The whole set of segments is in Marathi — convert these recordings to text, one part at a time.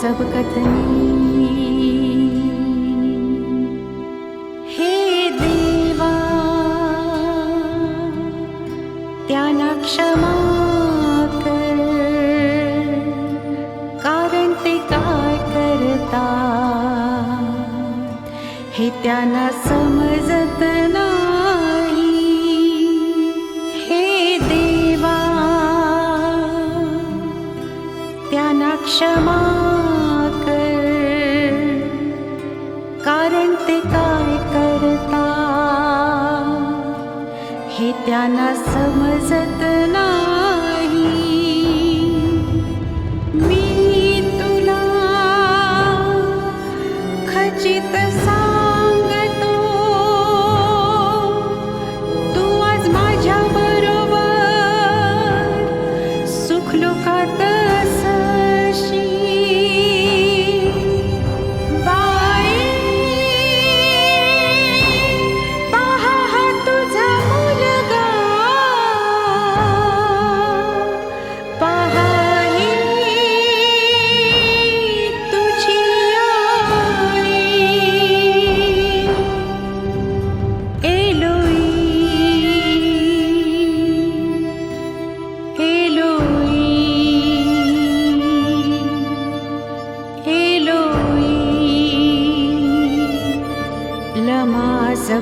सबकथनी। हे देवा त्याला क्षमा कर कारण ते काय करता हे त्यांना समजत क्षमा काय करता? हे त्यांना समजत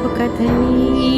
సర్వకథనీ